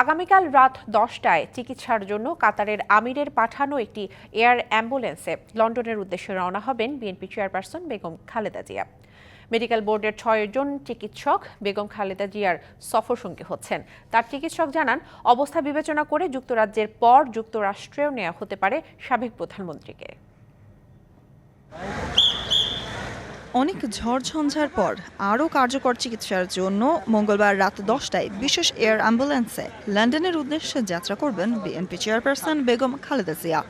আগামীকাল রাত দশটায় চিকিৎসার জন্য কাতারের আমিরের পাঠানো একটি এয়ার অ্যাম্বুলেন্সে লন্ডনের উদ্দেশ্যে রওনা হবেন BNP chairperson Begum Khaleda Zia. Medical বোর্ডের ছয়জন চিকিৎসক বেগম খালেদা জিয়ার সফর সফরসঙ্গী হচ্ছেন। তার চিকিৎসক জানান, অবস্থা বিবেচনা করে যুক্তরাজ্যের পর যুক্তরাষ্ট্রেও নেওয়া হতে পারে সাবেক প্রধানমন্ত্রীকে। অনেক ঝড়ঝঞ্ঝার পর আরও কার্যকর চিকিৎসার জন্য মঙ্গলবার রাত দশটায় বিশেষ এয়ার অ্যাম্বুলেন্সে লন্ডনের উদ্দেশ্যে যাত্রা করবেন বিএনপি চেয়ারপারসন বেগম খালেদা জিয়া।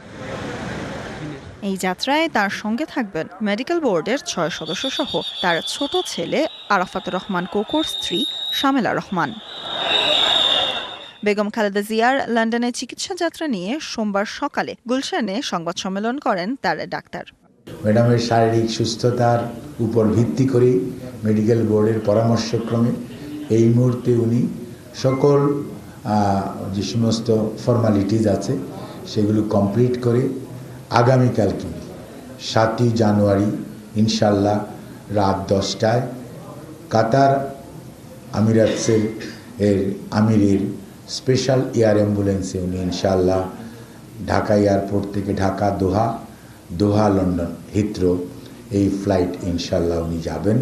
এই যাত্রায় তার সঙ্গে থাকবেন মেডিকেল বোর্ডের ছয় সদস্য সহ তার ছোট ছেলে আরাফাত রহমান কোকোর স্ত্রী শামেলা রহমান। বেগম খালেদা জিয়ার লন্ডনে চিকিৎসা যাত্রা নিয়ে সোমবার সকালে গুলশানে সংবাদ সম্মেলন করেন তার ডাক্তার। ম্যাডামের শারীরিক সুস্থতার উপর ভিত্তি করে মেডিকেল বোর্ডের পরামর্শক্রমে এই মুহূর্তে উনি সকল যে সমস্ত ফর্মালিটিজ আছে, সেগুলো কমপ্লিট করে আগামীকালকে সাতই জানুয়ারি ইনশাল্লাহ রাত দশটায় কাতার আমিরাতসের এর আমিরের স্পেশাল এয়ার অ্যাম্বুলেন্সে উনি ইনশাল্লাহ ঢাকা এয়ারপোর্ট থেকে Dhaka Doha Doha, London. Heathrow এই ফ্লাইট ইনশাল্লাহ উনি যাবেন।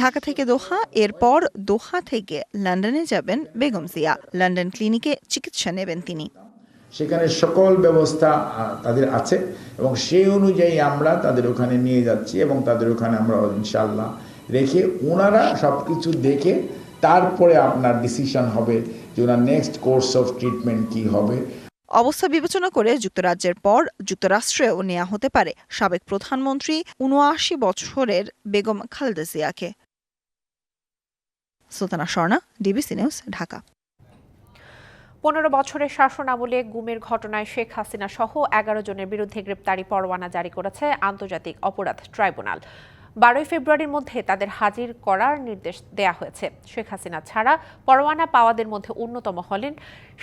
ঢাকা থেকে দোহা এরপর দোহা থেকে লন্ডনে যাবেন বেগম জিয়া। লন্ডন ক্লিনিকে চিকিৎসা নেবেন তিনি। সেখানে সকল ব্যবস্থা তাদের আছে এবং সেই অনুযায়ী আমরা তাদের ওখানে নিয়ে যাচ্ছি এবং তাদের ওখানে আমরা ইনশাল্লাহ রেখে ওনারা সব কিছু দেখে তারপরে আপনার ডিসিশন হবে যে ওনার নেক্সট কোর্স অফ ট্রিটমেন্ট কী হবে। অবস্থা বিবেচনা করে যুক্তরাজ্যের পর যুক্তরাষ্ট্রেও নেওয়া হতে পারে সাবেক প্রধানমন্ত্রী উনআশি বছরের বেগম খালেদা জিয়াকে। Sultana Swarna, DBC news, Dhaka. পনেরো বছরের শাসন আমলে গুমের ঘটনায় শেখ হাসিনা সহ এগারো জনের বিরুদ্ধে গ্রেপ্তারি পরোয়ানা জারি করেছে আন্তর্জাতিক অপরাধ ট্রাইব্যুনাল। বারোই ফেব্রুয়ারির মধ্যে তাদের হাজির করার নির্দেশ দেয়া হয়েছে। শেখ হাসিনা ছাড়া পরোয়ানা পাওয়াদের মধ্যে অন্যতম হলেন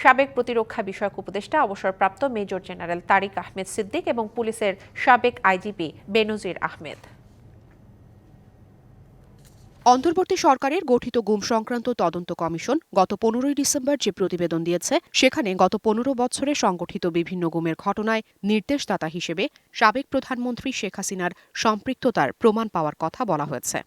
সাবেক প্রতিরক্ষা বিষয়ক উপদেষ্টা, অবসরপ্রাপ্ত মেজর জেনারেল তারিক আহমেদ সিদ্দিক এবং পুলিশের সাবেক আইজিপি বেনজির আহমেদ। অন্তর্বর্তী সরকারের গঠিত গুম সংক্রান্ত তদন্ত কমিশন গত পনেরোই ডিসেম্বর যে প্রতিবেদন দিয়েছে, সেখানে গত পনেরো বছরে সংগঠিত বিভিন্ন গুমের ঘটনায় নির্দেশদাতা হিসেবে সাবেক প্রধানমন্ত্রী শেখ হাসিনার সম্পৃক্ততার প্রমাণ পাওয়ার কথা বলা হয়েছে।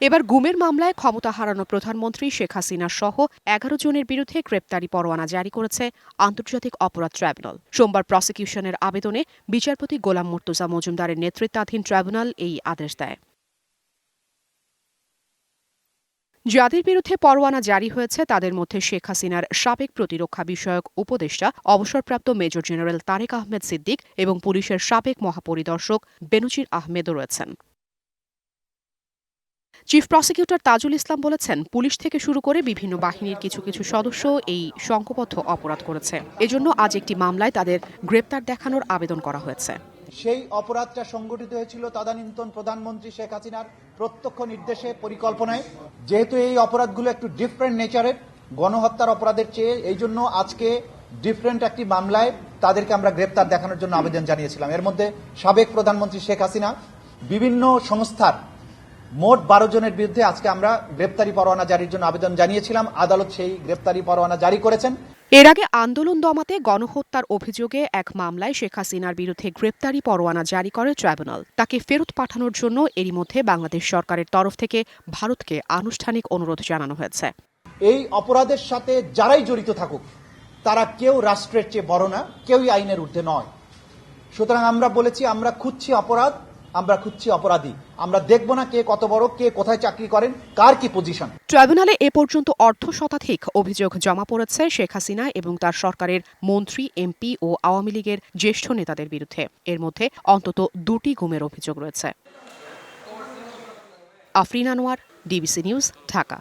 এবার গুমের মামলায় ক্ষমতা হারানো প্রধানমন্ত্রী শেখ হাসিনা সহ এগারো জনের বিরুদ্ধে গ্রেপ্তারি পরোয়ানা জারি করেছে আন্তর্জাতিক অপরাধ ট্রাইব্যুনাল। সোমবার প্রসিকিউশনের আবেদনে বিচারপতি গোলাম মুর্তুজা মজুমদারের নেতৃত্বাধীন ট্রাইব্যুনাল এই আদেশ দেয়। যাদের বিরুদ্ধে পরোয়ানা জারি হয়েছে, তাদের মধ্যে শেখ হাসিনার সাবেক প্রতিরক্ষা বিষয়ক উপদেষ্টা, অবসরপ্রাপ্ত মেজর জেনারেল তারেক আহমেদ সিদ্দিক এবং পুলিশের সাবেক মহাপরিদর্শক বেনজির আহমেদও রয়েছেন। চিফ প্রসিকিউটর তাজুল ইসলাম বলেছেন, পুলিশ থেকে শুরু করে বিভিন্ন বাহিনীর কিছু কিছু সদস্য এই সংঘবদ্ধ অপরাধ করেছে। এজন্য আজ একটি মামলায় তাদের গ্রেপ্তার দেখানোর আবেদন করা হয়েছে। সেই অপরাধটা সংগঠিত হয়েছিল তদানীন্তন প্রধানমন্ত্রী শেখ হাসিনার প্রত্যক্ষ নির্দেশে, পরিকল্পনায়। যেহেতু এই অপরাধগুলো একটু ডিফারেন্ট নেচারের গণহত্যার অপরাধের চেয়ে, এই জন্য আজকে ডিফারেন্ট একটি মামলায় তাদেরকে আমরা গ্রেপ্তার দেখানোর জন্য আবেদন জানিয়েছিলাম। এর মধ্যে সাবেক প্রধানমন্ত্রী শেখ হাসিনা, বিভিন্ন সংস্থার মোট বারো জনের বিরুদ্ধে আজকে আমরা গ্রেপ্তারি পরোয়ানা জারির জন্য আবেদন জানিয়েছিলাম। আদালত সেই গ্রেপ্তারি পরোয়ানা জারি করেছেন। এর আগে আন্দোলন দমাতে গণহত্যার অভিযোগে এক মামলায় শেখ হাসিনার বিরুদ্ধে গ্রেপ্তারি পরোয়ানা জারি করে ট্রাইব্যুনাল। তাকে ফেরত পাঠানোর জন্য এরই মধ্যে বাংলাদেশ সরকারের তরফ থেকে ভারতকে আনুষ্ঠানিক অনুরোধ জানানো হয়েছে। এই অপরাধের সাথে যারাই জড়িত থাকুক, তারা কেউ রাষ্ট্রের চেয়ে বড় না, কেউই আইনের ঊর্ধ্বে নয়। সুতরাং আমরা বলেছি, আমরা খুঁজছি অপরাধ আমরা খুঁজছি অপরাধী। আমরা দেখব না কে কত বড় কে কোথায় চাকরি করেন কার কি পজিশন ট্রাইব্যুনালে এ পর্যন্ত অর্ধ শতাধিক অভিযোগ জমা পড়েছে শেখ হাসিনা এবং তার সরকারের মন্ত্রী এমপি ও আওয়ামী লীগের জ্যেষ্ঠ নেতাদের বিরুদ্ধে। এর মধ্যে অন্তত দুটি গুমের অভিযোগ রয়েছে। Afrin Anwar DBC news Dhaka.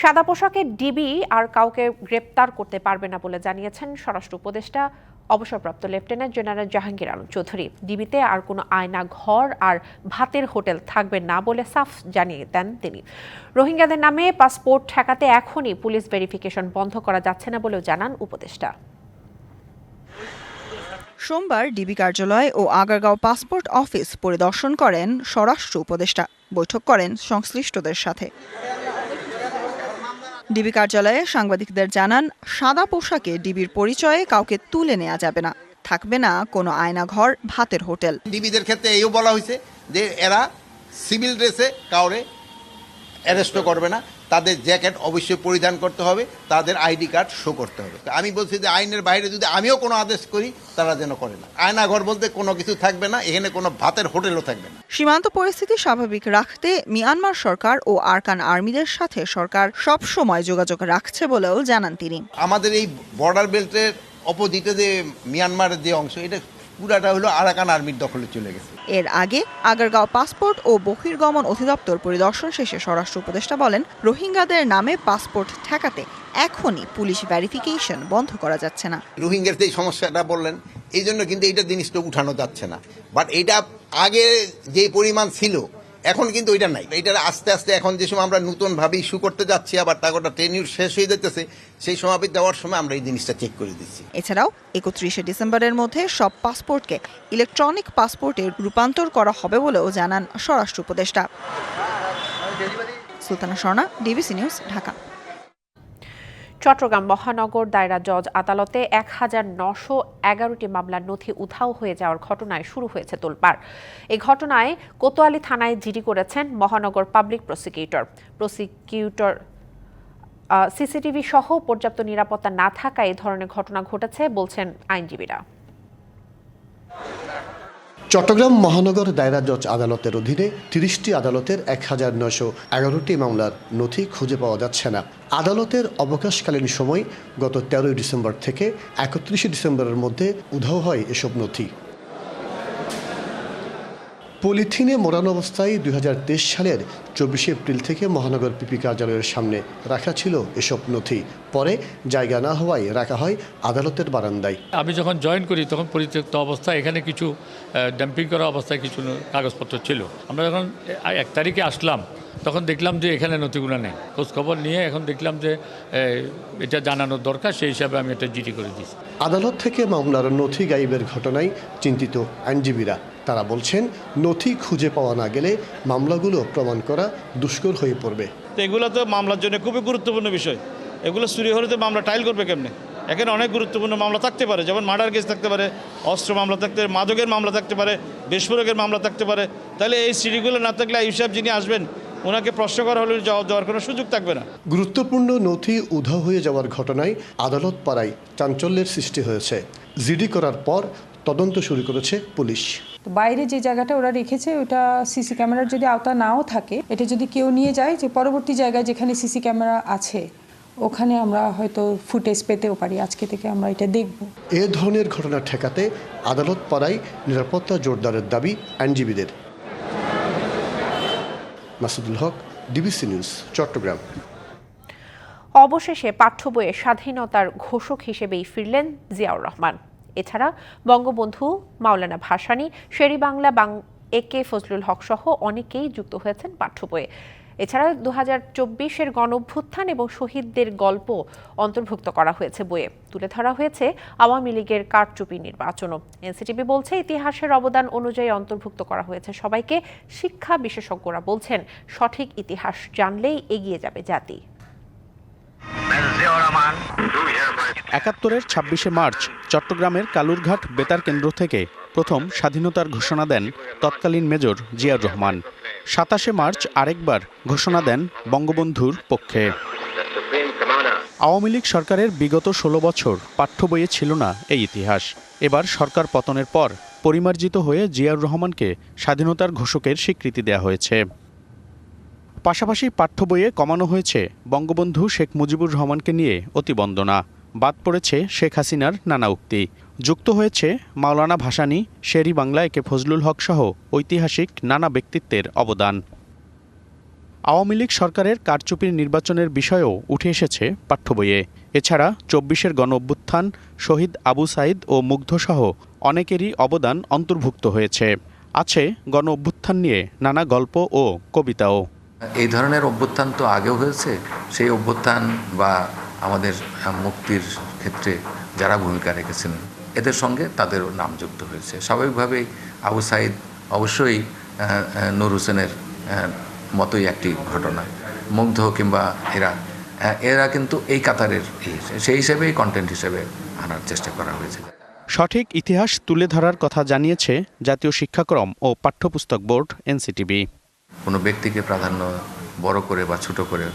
সাদা পোশাকে ডিবি আর কাউকে গ্রেপ্তার করতে পারবে না বলে জানিয়েছেন স্বরাষ্ট্র উপদেষ্টা অবসরপ্রাপ্ত লেফটেন্যান্ট জেনারেল জাহাঙ্গীর আলম চৌধুরী। ডিবিতে আর কোনো আয়না, ঘর আর ভাতের হোটেল থাকবে না বলে সাফ জানিয়ে দেন তিনি। রোহিঙ্গাদের নামে পাসপোর্ট ঠেকাতে এখনই পুলিশ ভেরিফিকেশন বন্ধ করা যাচ্ছে না বলেও জানান উপদেষ্টা। সোমবার ডিবি কার্যালয় ও আগারগাঁও পাসপোর্ট অফিস পরিদর্শন করেন স্বরাষ্ট্র উপদেষ্টা। বৈঠক করেন সংশ্লিষ্টদের সাথে। ডিবি কার্যালয়ে সাংবাদিকদের জানান, সাদা পোশাকে ডিবির পরিচয়ে কাউকে তুলে নেওয়া যাবে না। থাকবে না কোনো আয়নাঘর, ভাতের হোটেল। ডিবিদের ক্ষেত্রে এইও বলা হয়েছে যে এরা সিভিল ড্রেসে কাউরে অ্যারেস্টও করবে না। তাদের জ্যাকেট অবশ্যই পরিধান করতে হবে তাদের আইডি কার্ড শো করতে হবে। আমি বলছি যে আইনের বাইরে যদি আমিও কোনো আদেশ করি তারা যেন করে না। আয়নাঘর বলতে কোনো কিছু থাকবে না এখানে কোনো ভাতের হোটেলও থাকবে না। সীমান্ত পরিস্থিতি স্বাভাবিক রাখতে মিয়ানমার সরকার ও আরকান আর্মিদের সাথে সরকার সব সময় যোগাযোগ রাখছে বলেও জানান তিনি। আমাদের এই বর্ডার বেল্টের অপোজিটে যে মিয়ানমারের যে অংশ এটা পুরাটা হলো আরাকান আর্মির দখলে চলে গেছে। এর আগে আগারগাঁও পাসপোর্ট ও বহির্গমন অধিদপ্তর পরিদর্শন শেষে স্বরাষ্ট্র উপদেষ্টা বলেন রোহিঙ্গাদের নামে পাসপোর্ট ঠেকাতে এখনই পুলিশ ভ্যারিফিকেশন বন্ধ করা যাচ্ছে না। রোহিঙ্গার যে সমস্যাটা বললেন এই জন্য কিন্তু এইটা জিনিসটা উঠানো যাচ্ছে না। বাট এটা আগে যে পরিমাণ ছিল এখন কিন্তু ওইটা নাই। এটা আস্তে আস্তে এখন যে সময় আমরা নতুনভাবে ইস্যু করতে যাচ্ছি, আবার তাগোটা ট্রেনিউ শেষ হয়ে যেতেছে সেই সময় দেওয়ার সময় আমরা এই জিনিসটা চেক করে দিচ্ছি। এছাড়াও একত্রিশে ডিসেম্বরের মধ্যে সব পাসপোর্টকে ইলেকট্রনিক পাসপোর্টে রূপান্তর করা হবে বলেও জানান স্বরাষ্ট্র উপদেষ্টা। Sultana Swarna DBC news Dhaka. Chittagong মহানগর দায়রা জজ আদালতে এক হাজার নশো এগারোটি মামলার নথি উধাও হয়ে যাওয়ার ঘটনায় শুরু হয়েছে তোলপাড়। এই ঘটনায় কোতোয়ালি থানায় জিডি করেছেন মহানগর পাবলিক প্রসিকিউটর। প্রসিকিউটর সিসিটিভি সহ পর্যাপ্ত নিরাপত্তা না থাকায় এই ধরনের ঘটনা ঘটেছে, বলছেন আইনজীবীরা। চট্টগ্রাম মহানগর দায়রা জজ আদালতের অধীনে তিরিশটি আদালতের এক হাজার নয়শো এগারোটি মামলার নথি খুঁজে পাওয়া যাচ্ছে না। আদালতের অবকাশকালীন সময় গত তেরোই ডিসেম্বর থেকে একত্রিশে ডিসেম্বরের মধ্যে উধাও হয় এসব নথি। পলিথিনে মোড়ানো অবস্থায় দুই হাজার তেইশ সালের চব্বিশে এপ্রিল থেকে মহানগর পিপি কার্যালয়ের সামনে রাখা ছিল এসব নথি। পরে জায়গা না হওয়ায় রাখা হয় আদালতের বারান্দায়। আমি যখন জয়েন করি তখন পরিত্যক্ত অবস্থায় এখানে কিছু ডাম্পিং করা অবস্থায় কিছু কাগজপত্র ছিল। আমরা যখন এক তারিখে আসলাম তখন দেখলাম যে এখানে নথিগুলো নেই। খোঁজখবর নিয়ে এখন দেখলাম যে এটা জানানোর দরকার সেই হিসাবে আমি এটা জিডি করে দিয়েছি। আদালত থেকে মামলার নথি গাইবের ঘটনায় চিন্তিত আইনজীবীরা। তারা বলছেন নথি খুঁজে পাওয়া না গেলে মামলাগুলো প্রমাণ করা দুষ্কর হয়ে পড়বে। তো এগুলো তো মামলার জন্য খুবই গুরুত্বপূর্ণ বিষয়। এগুলো চুরি হলে তো মামলা টাইল করবে কেমনে? এখানে অনেক গুরুত্বপূর্ণ মামলা থাকতে পারে যেমন মার্ডার কেস থাকতে পারে অস্ত্র মামলা থাকতে পারে মাদকের মামলা থাকতে পারে বিস্ফোরকের মামলা থাকতে পারে। তাহলে এই সিঁড়িগুলো না থাকলে এইসব যিনি আসবেন ওনাকে প্রশ্ন করা হলে জবাব দেওয়ার কোনো সুযোগ থাকবে না। গুরুত্বপূর্ণ নথি উধাও হয়ে যাওয়ার ঘটনায় আদালত পাড়ায় চাঞ্চল্যের সৃষ্টি হয়েছে। জিডি করার পর তদন্ত শুরু করেছে পুলিশ। বাইরে যে জায়গাটা ওরা রেখেছে ওটা সিসি ক্যামেরার যদি আওতা নাও থাকে এটা যদি কেউ নিয়ে যায় যে পরবর্তী জায়গায় যেখানে সিসি ক্যামেরা আছে ওখানে আমরা হয়তো ফুটেজ পেতেও পারি আজকে থেকে আমরা এটা দেখব। এ ধরনের ঘটনা ঠেকাতে আদালত পাড়ায় নিরাপত্তা জোরদারের দাবি আইনজীবীদের। Masudul Haque DBC news Chattogram. অবশেষে পাঠ্য বইয়ে স্বাধীনতার ঘোষক হিসেবেই ফিরলেন জিয়াউর রহমান। এছাড়া বঙ্গবন্ধু মাওলানা ভাসানী, শেরি বাংলা বাং, এ কে ফজলুল হক সহ অনেকেই যুক্ত হয়েছেন পাঠ্য বইয়ে। এছাড়া দু হাজার চব্বিশের গণঅভ্যুত্থান এবং শহীদদের গল্প অন্তর্ভুক্ত করা হয়েছে বইয়ে। তুলে ধরা হয়েছে আওয়ামী লীগের কারচুপি নির্বাচনও। এনসিটিভি বলছে, ইতিহাসের অবদান অনুযায়ী অন্তর্ভুক্ত করা হয়েছে সবাইকে। শিক্ষা বিশেষজ্ঞরা বলছেন, সঠিক ইতিহাস জানলেই এগিয়ে যাবে জাতি। একাত্তরের ছাব্বিশে মার্চ চট্টগ্রামের কালুরঘাট বেতার কেন্দ্র থেকে প্রথম স্বাধীনতার ঘোষণা দেন তৎকালীন মেজর জিয়াউর রহমান। সাতাশে মার্চ আরেকবার ঘোষণা দেন বঙ্গবন্ধুর পক্ষে। আওয়ামী লীগ সরকারের বিগত ষোলো বছর পাঠ্য বইয়ে ছিল না এই ইতিহাস। এবার সরকার পতনের পর পরিমার্জিত হয়ে জিয়াউর রহমানকে স্বাধীনতার ঘোষকের স্বীকৃতি দেওয়া হয়েছে। পাশাপাশি পাঠ্য বইয়ে কমানো হয়েছে বঙ্গবন্ধু শেখ মুজিবুর রহমানকে নিয়ে অতিবন্দনা। বাদ পড়েছে শেখ হাসিনার নানা উক্তি। যুক্ত হয়েছে মাওলানা ভাসানী, শেরি বাংলা একে ফজলুল হক সহ ঐতিহাসিক নানা ব্যক্তিত্বের অবদান। আওয়ামী লীগ সরকারের কারচুপির নির্বাচনের বিষয়েও উঠে এসেছে পাঠ্য বইয়ে। এছাড়া চব্বিশের গণ অভ্যুত্থান শহীদ আবু সাইদ ও মুগ্ধসহ অনেকেরই অবদান অন্তর্ভুক্ত হয়েছে। আছে গণ অভ্যুত্থান নিয়ে নানা গল্প ও কবিতাও। এই ধরনের অভ্যুত্থান তো আগেও হয়েছে। সেই অভ্যুত্থান বা আমাদের মুক্তির ক্ষেত্রে যারা ভূমিকা রেখেছেন, এদের সঙ্গে তাদেরও নাম যুক্ত হয়েছে। স্বাভাবিকভাবেই আবু সাইদ অবশ্যই নূর হোসেনের মতোই একটি ঘটনা। মুগ্ধ কিংবা এরা এরা কিন্তু এই কাতারের। সেই হিসেবেই কন্টেন্ট হিসেবে আনার চেষ্টা করা হয়েছে। সঠিক ইতিহাস তুলে ধরার কথা জানিয়েছে জাতীয় শিক্ষাক্রম ও পাঠ্যপুস্তক বোর্ড এনসিটিবি কোনো ব্যক্তিকে প্রাধান্য বড় করে বা ছোট করে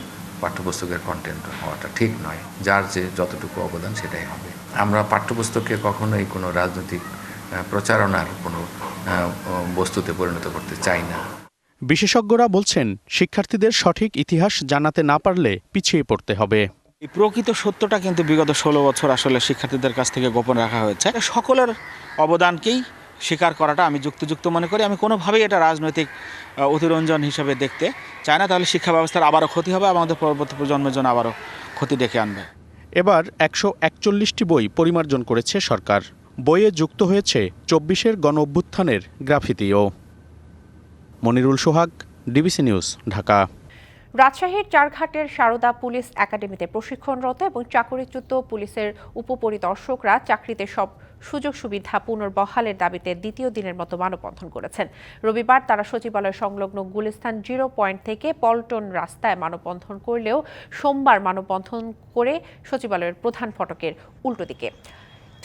পাঠ্যপুস্তকের কন্টেন্ট হওয়াটা ঠিক নয়। যার যে যতটুকু অবদান সেটাই হবে। আমরা পাঠ্যপুস্তককে কখনোই কোনো রাজনৈতিক প্রচারণার কোনো বস্তুতে পরিণত করতে চাই না। বিশেষজ্ঞরা বলছেন শিক্ষার্থীদের সঠিক ইতিহাস জানাতে না পারলে পিছিয়ে পড়তে হবে। প্রকৃত সত্যটা কিন্তু বিগত ষোলো বছর আসলে শিক্ষার্থীদের কাছ থেকে গোপন রাখা হয়েছে। সকলের অবদানকেই স্বীকার করাটা আমি যুক্তিযুক্ত মনে করি। আমি কোনোভাবেই এটা রাজনৈতিক অতিরঞ্জন হিসেবে দেখতে চাই না। তাহলে শিক্ষা ব্যবস্থার আবারও ক্ষতি হবে আমাদের পরবর্তী প্রজন্মের জন্য আবারও ক্ষতি ডেকে আনবে। এবার একশো একচল্লিশটি বই পরিমার্জন করেছে সরকার। বইয়ে যুক্ত হয়েছে চব্বিশের গণ অভ্যুত্থানের গ্রাফিতিও। Monirul Sohag DBC news Dhaka. রাজশাহীর চারঘাটের সারদা পুলিশ একাডেমিতে প্রশিক্ষণরত এবং চাকরিচ্যুত পুলিশের উপপরিদর্শকরা চাকরিতে সব সুযোগ সুবিধা পুনর্বহালের দাবিতে দ্বিতীয় দিনের মতো মানববন্ধন করেছেন। রবিবার তারা সচিবালয় সংলগ্ন গুলিস্তান জিরো পয়েন্ট থেকে পল্টন রাস্তায় মানববন্ধন করলেও সোমবার মানববন্ধন করে সচিবালয়ের প্রধান ফটকের উল্টো দিকে।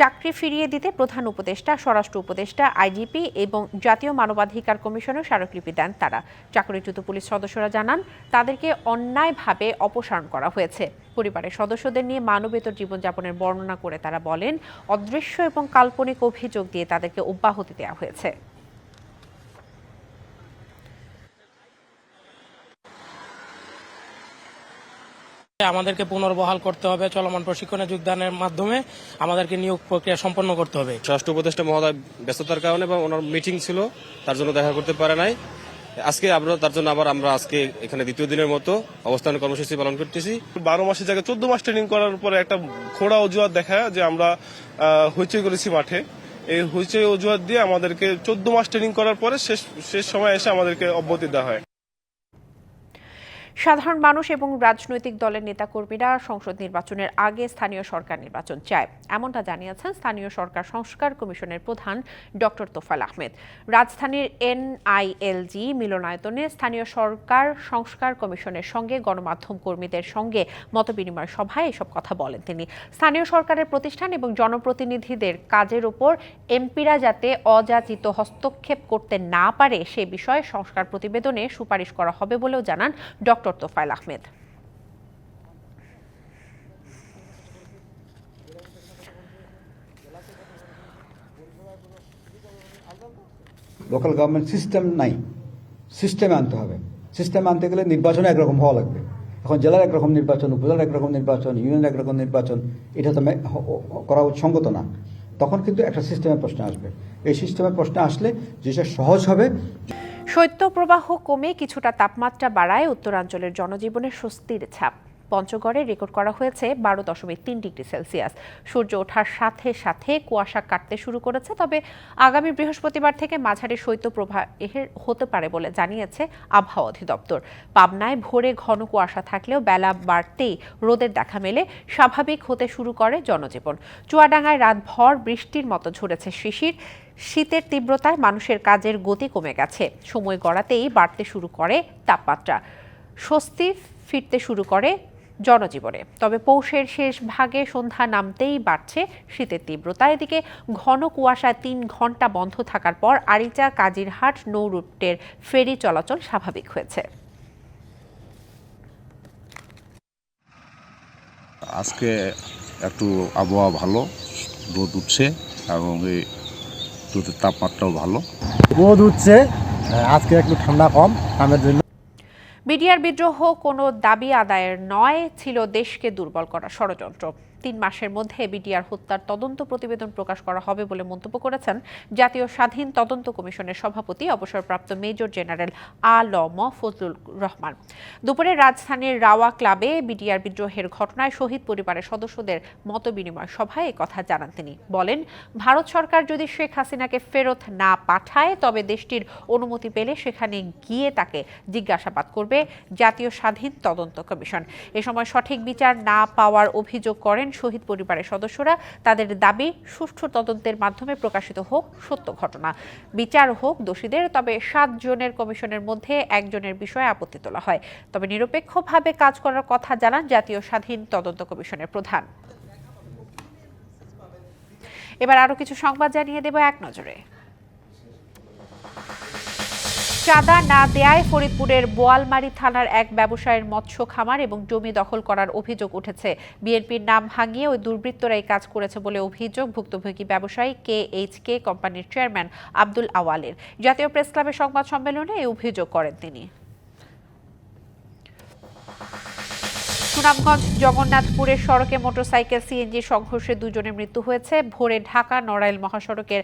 চাকরি ফিরিয়ে দিতে প্রধান উপদেষ্টা, স্বরাষ্ট্র উপদেষ্টা, আইজিপি এবং জাতীয় মানবাধিকার কমিশনের স্মারকলিপি দেন তারা। চাকরিচ্যুত পুলিশ সদস্যরা জানান, তাদেরকে অন্যায়ভাবে অপসারণ করা হয়েছে। পরিবারের সদস্যদের নিয়ে মানবেতর জীবনযাপনের বর্ণনা করে তারা বলেন, অদৃশ্য এবং কাল্পনিক অভিযোগ দিয়ে তাদেরকে অব্যাহতি দেওয়া হয়েছে। আমাদেরকে পুনর্বহাল করতে হবে চলমান প্রশিক্ষণে যোগদানের মাধ্যমে আমাদেরকে নিয়োগ প্রক্রিয়া সম্পন্ন করতে হবে। স্বরাষ্ট্র উপদেষ্টা মহোদয় ব্যস্ততার কারণে বা ওনার মিটিং ছিল তার জন্য দেখা করতে পারে নাই। আজকে আমরা তার জন্য আবার আমরা আজকে এখানে দ্বিতীয় দিনের মতো অবস্থান কর্মসূচি পালন করতেছি। বারো মাসের জায়গায় চোদ্দ মাস ট্রেনিং করার পরে একটা খোড়া অজুহাত দেখা যে আমরা হইচই করেছি মাঠে। এই হইচই অজুহাত দিয়ে আমাদেরকে চোদ্দ মাস ট্রেনিং করার পরে শেষ শেষ সময় এসে আমাদেরকে অব্যাহতি দেওয়া হয়। সাধারণ মানুষ এবং রাজনৈতিক দলের নেতাকর্মীরা সংসদ নির্বাচনের আগে স্থানীয় সরকার নির্বাচন চায়। এমনটা জানিয়েছেন স্থানীয় সরকার সংস্কার কমিশনের প্রধান ডক্টর তোফাল আহমেদ। রাজধানীর এনআইএলজি মিলনায়তনে স্থানীয় সরকার সংস্কার কমিশনের সঙ্গে গণমাধ্যম কর্মীদের সঙ্গে মতবিনিময় সভায় এসব কথা বলেন তিনি। স্থানীয় সরকারের প্রতিষ্ঠান এবং জনপ্রতিনিধিদের কাজের উপর এমপিরা যাতে অযাচিত হস্তক্ষেপ করতে না পারে সে বিষয়ে সংস্কার প্রতিবেদনে সুপারিশ করা হবে বলেও জানান doctor Tofail Ahmed local government system নাই। সিস্টেমে আনতে হবে। সিস্টেমে আনতে গেলে নির্বাচন একরকম হওয়া লাগবে। এখন জেলার একরকম নির্বাচন, উপজেলার একরকম নির্বাচন, ইউনিয়নের একরকম নির্বাচন, এটা তো করা সঙ্গত না। তখন কিন্তু একটা সিস্টেমের প্রশ্ন আসবে। এই সিস্টেমের প্রশ্ন আসলে যেটা সহজ হবে শৈত্যপ্রবাহ কমে কিছুটা তাপমাত্রা বাড়ায় উত্তরাঞ্চলের জনজীবনের স্বস্তির ছাপ। পঞ্চগড়ে রেকর্ড করা হয়েছে বারো দশমিক তিন ডিগ্রি সেলসিয়াস। সূর্য ওঠার সাথে সাথে কুয়াশা কাটতে শুরু করেছে, তবে আগামী বৃহস্পতিবার থেকে মাঝারি শৈত্যপ্রবাহের হতে পারে বলে জানিয়েছে আবহাওয়া অধিদপ্তর। পাবনায় ভোরে ঘন কুয়াশা থাকলেও বেলা বাড়তেই রোদের দেখা মেলে, স্বাভাবিক হতে শুরু করে জনজীবন। চুয়াডাঙ্গায় রাতভর বৃষ্টির মতো ঝরেছে শিশির। শীতের তীব্রতায় মানুষের কাজের গতি কমে গেছে। সময় গড়াতেই বাড়তে শুরু করে তাপমাত্রা। স্বস্তি ফিরতে শুরু করে জনজীবনে। তবে পৌষের শেষ ভাগে সন্ধ্যা নামতেই বাড়ছে শীতের তীব্রতা। এদিকে ঘন কুয়াশায় তিন ঘণ্টা বন্ধ থাকার পর আরিচা, কাজিরহাট নৌ রুটের ফেরি চলাচল স্বাভাবিক হয়েছে। আজকে একটু আবহাওয়া ভালো, রোদ উঠছে এবং এই রোদের তাপমাত্রাও ভালো। রোদ উঠছে আজকে একটু ঠান্ডা কম ঠান্ডার জন্য। বিডিআর বিদ্রোহ কোনো দাবি আদায়ের নয় ছিল দেশকে দুর্বল করা ষড়যন্ত্র। তিন মাসের মধ্যে বিডিআর হত্যার তদন্ত প্রতিবেদন প্রকাশ করা হবে বলে মন্তব্য করেছেন জাতীয় স্বাধীন তদন্ত কমিশনের সভাপতি অবসরপ্রাপ্ত মেজর জেনারেল আ ল ম ফজলুল রহমান। দুপুরে রাজধানীর রাওয়া ক্লাবে বিডিআর বিদ্রোহের ঘটনায় শহীদ পরিবারের সদস্যদের মত বিনিময় সভায় কথা জানান তিনি। বলেন, ভারত সরকার যদি শেখ হাসিনাকে ফেরত না পাঠায়, তবে দেশটির অনুমতি পেলে সেখানে গিয়ে তাকে জিজ্ঞাসাবাদ করবে জাতীয় স্বাধীন তদন্ত কমিশন। এ সময় সঠিক বিচার না পাওয়ার অভিযোগ করেন বলেন শহীদ পরিবারের সদস্যরা। তাদের দাবি, সুষ্ঠু তদন্তের মাধ্যমে প্রকাশিত হোক সত্য ঘটনা। বিচার হোক দোষীদের, তবে সাত জনের কমিশনের মধ্যে একজনের বিষয়ে আপত্তি তোলা হয়। তবে নিরপেক্ষভাবে কাজ করার কথা জানান জাতীয় স্বাধীন তদন্ত কমিশনের প্রধান। এবার আরও কিছু সংবাদ জানিয়ে দেব এক নজরে। চাঁদা না দেয়ায় ফরিদপুরের বোয়ালমারী থানার এক ব্যবসায়ের মৎস্য খামার এবং জমি দখল করার অভিযোগ উঠেছে। বিএনপির নাম ভাঙিয়ে ওই দুর্বৃত্তরা এই কাজ করেছে বলে অভিযোগ ভুক্তভোগী ব্যবসায়ী কে এইচ কে কোম্পানির চেয়ারম্যান আব্দুল আওয়ালের। জাতীয় প্রেস ক্লাবের সংবাদ সম্মেলনে এই অভিযোগ করেন তিনি। সুনামগঞ্জ জগন্নাথপুরের সড়কে মোটরসাইকেল, সিএনজি সংঘর্ষে দুজনের মৃত্যু হয়েছে। ভোরে ঢাকা নড়াইল মহাসড়কের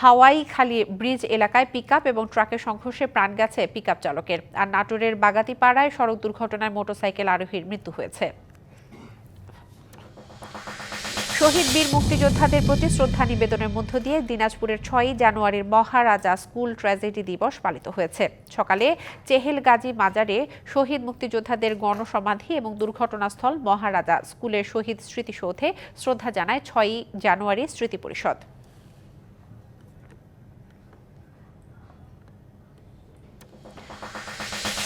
হাওয়াই খালি ব্রিজ এলাকায় পিকআপ এবং ট্রাকের সংঘর্ষে প্রাণ গেছে পিকআপ চালকের। আর নাটোরের বাগাতিপাড়ায় সড়ক দুর্ঘটনায় মোটরসাইকেল আরোহীর মৃত্যু হয়েছে। শহীদ বীর মুক্তিযোদ্ধাদের প্রতি শ্রদ্ধা নিবেদনের মধ্য দিয়ে দিনাজপুরের ছয়ই জানুয়ারির মহারাজা স্কুল ট্র্যাজেডি দিবস পালিত হয়েছে। সকালে চেহেল গাজী মাজারে শহীদ মুক্তিযোদ্ধাদের গণসমাধি এবং দুর্ঘটনাস্থল মহারাজা স্কুলের শহীদ স্মৃতিসৌধে শ্রদ্ধা জানায় ছয়ই জানুয়ারি স্মৃতি পরিষদ।